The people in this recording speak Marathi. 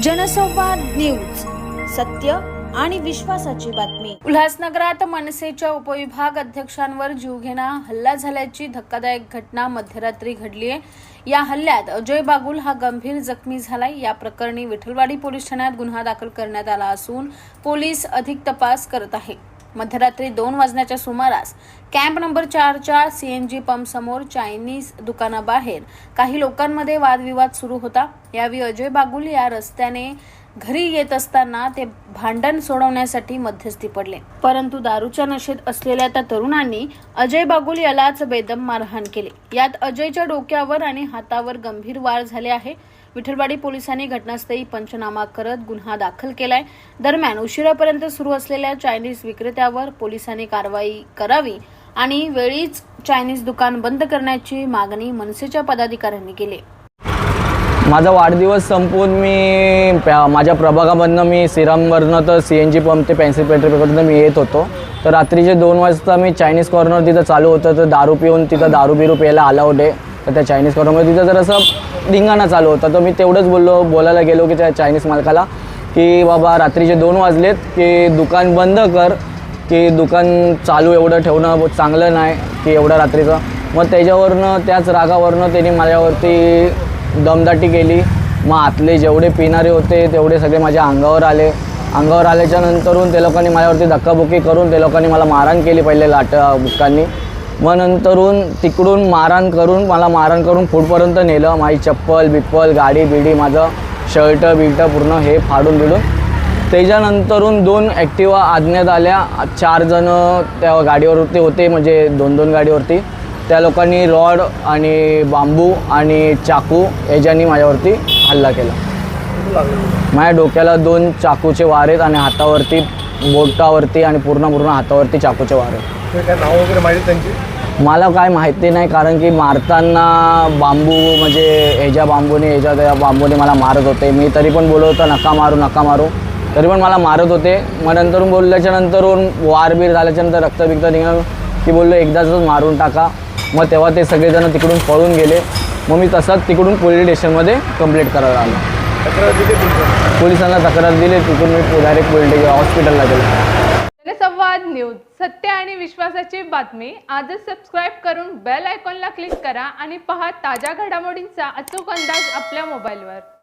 जनसंवाद न्यूज सत्य आणि विश्वासाची बातमी. उल्हासनगरात मनसेच्या उपविभाग अध्यक्षांवर जीवघेणा हल्ला झाल्याची धक्कादायक घटना मध्यरात्री घडली आहे. या हल्ल्यात अजय बागुल हा गंभीर जखमी झालाय. या प्रकरणी विठलवाडी पोलीस ठाण्यात गुन्हा दाखल करण्यात आला असून पोलीस अधिक तपास करत आहे. मध्यरात्री दोन वाजण्याच्या सुमारास कॅम्प नंबर चारच्या सी एन जी पंप समोर चायनीज दुकानाबाहेर काही लोकांमध्ये वादविवाद सुरू होता. यावेळी अजय बागुल या रस्त्याने घरी येत असताना ते भांडण सोडवण्यासाठी मध्यस्थी पडले. परंतु दारूच्या नशेत असलेल्या त्या तरुणांनी अजय बागुल यालाच बेदम मारहाण केले. यात अजयच्या डोक्यावर आणि हातावर गंभीर वार झाले आहे. विठलवाडी पोलिसांनी घटनास्थळी पंचनामा करत गुन्हा दाखल केलाय. दरम्यान उशिरापर्यंत सुरू असलेल्या चायनीज विक्रेत्यावर पोलिसांनी कारवाई करावी आणि वेळीच चायनीज दुकान बंद करण्याची मागणी मनसेच्या पदाधिकाऱ्यांनी केली. माझा वाढदिवस संपून मी प्या माझ्या प्रभागामधनं मी सिरमवरनं तर सी एन जी पंप ते पेन्सिल पेट्रोलपर्यंत मी येत होतो. तर रात्रीचे दोन वाजता मी चायनीज कॉर्नर तिथं चालू होतं तर दारू पिऊन तिथं दारू बिरू प्यायला अलाउड आहे. तर त्या चायनीज कॉर्नरमध्ये तिथं जर असं धिंगाणा चालू होता. तर मी तेवढंच बोललो बोलायला गेलो की त्या चायनीज मालकाला की बाबा रात्रीचे दोन वाजलेत की दुकान बंद कर की दुकान चालू एवढं ठेवणं चांगलं नाही की एवढं रात्रीचं. मग त्याच्यावरनं त्याच रागावरनं त्यांनी माझ्यावरती दमदाटी केली. मग आतले जेवढे पिणारे होते तेवढे सगळे माझ्या अंगावर आले. अंगावर आल्याच्या नंतरून ते लोकांनी माझ्यावरती धक्काबुक्की करून ते लोकांनी मला मारहाण केली पहिले लाट बुक्कांनी. मग नंतरून तिकडून मारहाण करून मला मारहाण करून फूडपर्यंत नेलं. माझी चप्पल बिप्पल गाडी बिडी माझं शर्ट बिल्ट पूर्ण हे फाडून बिडून. त्याच्यानंतरून दोन ॲक्टिवा आज्ञात आल्या. चार जण त्या गाडीवरती होते म्हणजे दोन दोन गाडीवरती. त्या लोकांनी रॉड आणि बांबू आणि चाकू याच्यानी माझ्यावरती हल्ला केला. माझ्या डोक्याला दोन चाकूचे वार आहेत आणि हातावरती बोटावरती आणि पूर्ण पूर्ण हातावरती चाकूचे वार आहेत. काय नाव वगैरे माहिती त्यांची? मला काय माहिती नाही कारण की मारताना बांबू म्हणजे ह्याच्या बांबूने ह्याच्या त्या बांबूने मला मारत होते. मी तरी पण बोलत होतो नका मारू नका मारू. तरी पण मला मारत होते. मग नंतरून बोलल्याच्या नंतरून वारबीर झाल्याच्यानंतर रक्त बिक्त निघालं. की बोललो एकदाच मारून टाका. मग तेव्हा ते सगळेजण तिकडून पळून गेले. मग मी तसंच तिकडून पोलीस स्टेशनमध्ये कंप्लेंट करायला आलो. तक्रार दिली तुमचं? पोलिसांना तक्रार दिली तिकडून मी डायरेक्ट पोलीस हॉस्पिटलला गेलो. जनसंवाद न्यूज सत्य आणि विश्वासाची बातमी. आजच सबस्क्राईब करून बेल आयकॉनला क्लिक करा आणि पहा ताज्या घडामोडींचा अचूक अंदाज आपल्या मोबाईलवर